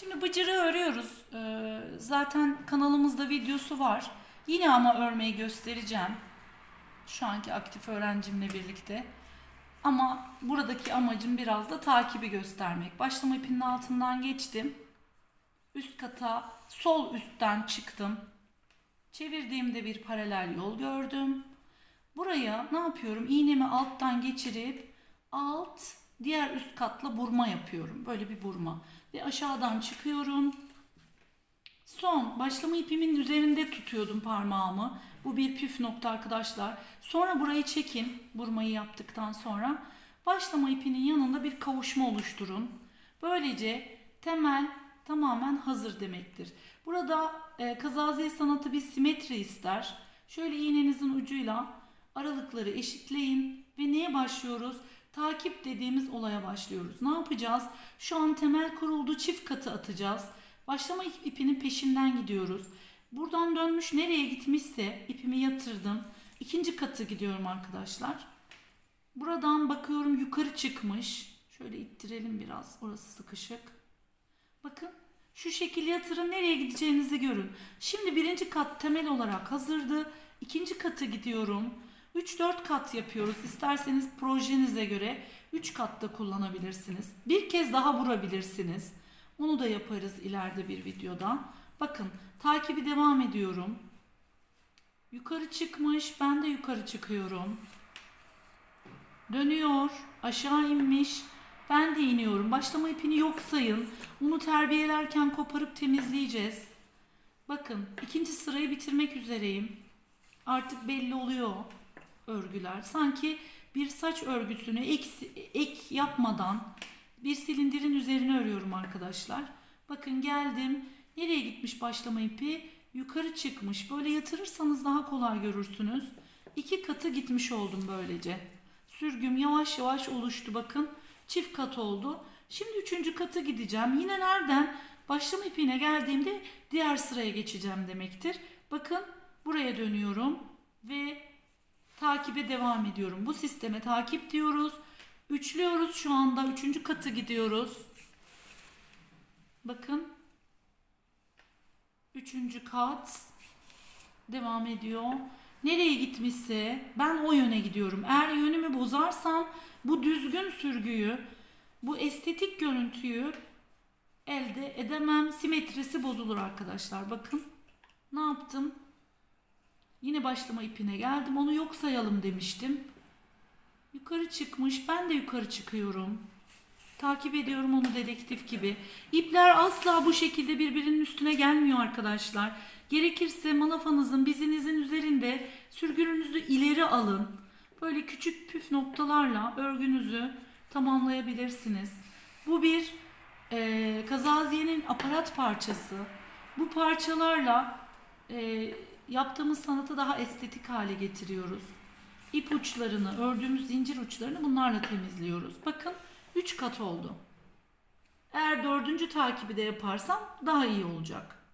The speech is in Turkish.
Şimdi bıcırı örüyoruz. Ee, zaten kanalımızda videosu var. Yine ama örmeyi göstereceğim. Şu anki aktif öğrencimle birlikte. Ama buradaki amacım biraz da takibi göstermek. Başlama ipinin altından geçtim. Üst kata sol üstten çıktım. Çevirdiğimde bir paralel yol gördüm. Buraya ne yapıyorum? İğnemi alttan geçirip alt diğer üst katla burma yapıyorum. Böyle bir burma. Ve aşağıdan çıkıyorum. Son başlama ipimin üzerinde tutuyordum parmağımı. Bu bir püf nokta arkadaşlar. Sonra burayı çekin burmayı yaptıktan sonra. Başlama ipinin yanında bir kavuşma oluşturun. Böylece temel tamamen hazır demektir. Burada e, kazaziye sanatı bir simetri ister. Şöyle iğnenizin ucuyla aralıkları eşitleyin ve neye başlıyoruz? Takip dediğimiz olaya başlıyoruz. Ne yapacağız? Şu an temel kuruldu çift katı atacağız. Başlama ip- ipinin peşinden gidiyoruz. Buradan dönmüş nereye gitmişse ipimi yatırdım. İkinci katı gidiyorum arkadaşlar. Buradan bakıyorum yukarı çıkmış. Şöyle ittirelim biraz. Orası sıkışık. Bakın şu şekil yatırın nereye gideceğinizi görün. Şimdi birinci kat temel olarak hazırdı. İkinci katı gidiyorum. 3-4 kat yapıyoruz. İsterseniz projenize göre 3 katta kullanabilirsiniz. Bir kez daha vurabilirsiniz. Onu da yaparız ileride bir videoda. Bakın takibi devam ediyorum. Yukarı çıkmış. Ben de yukarı çıkıyorum. Dönüyor. Aşağı inmiş. Ben de iniyorum. Başlama ipini yok sayın. Onu terbiyelerken koparıp temizleyeceğiz. Bakın ikinci sırayı bitirmek üzereyim. Artık belli oluyor örgüler. Sanki bir saç örgüsünü ek, ek yapmadan bir silindirin üzerine örüyorum arkadaşlar. Bakın geldim. Nereye gitmiş başlama ipi? Yukarı çıkmış. Böyle yatırırsanız daha kolay görürsünüz. İki katı gitmiş oldum böylece. Sürgüm yavaş yavaş oluştu bakın. Çift kat oldu. Şimdi üçüncü katı gideceğim. Yine nereden? Başlama ipine geldiğimde diğer sıraya geçeceğim demektir. Bakın buraya dönüyorum ve takibe devam ediyorum. Bu sisteme takip diyoruz. Üçlüyoruz şu anda. Üçüncü katı gidiyoruz. Bakın. Üçüncü kat. Devam ediyor. Nereye gitmişse ben o yöne gidiyorum. Eğer yönümü bozarsam bu düzgün sürgüyü, bu estetik görüntüyü elde edemem. Simetrisi bozulur arkadaşlar. Bakın. Ne yaptım? Yine başlama ipine geldim. Onu yok sayalım demiştim. Yukarı çıkmış. Ben de yukarı çıkıyorum. Takip ediyorum onu dedektif gibi. İpler asla bu şekilde birbirinin üstüne gelmiyor arkadaşlar. Gerekirse malafanızın bizinizin üzerinde sürgününüzü ileri alın. Böyle küçük püf noktalarla örgünüzü tamamlayabilirsiniz. Bu bir e, kazaziyenin aparat parçası. Bu parçalarla e, yaptığımız sanatı daha estetik hale getiriyoruz. İp uçlarını, ördüğümüz zincir uçlarını bunlarla temizliyoruz. Bakın 3 kat oldu. Eğer dördüncü takibi de yaparsam daha iyi olacak.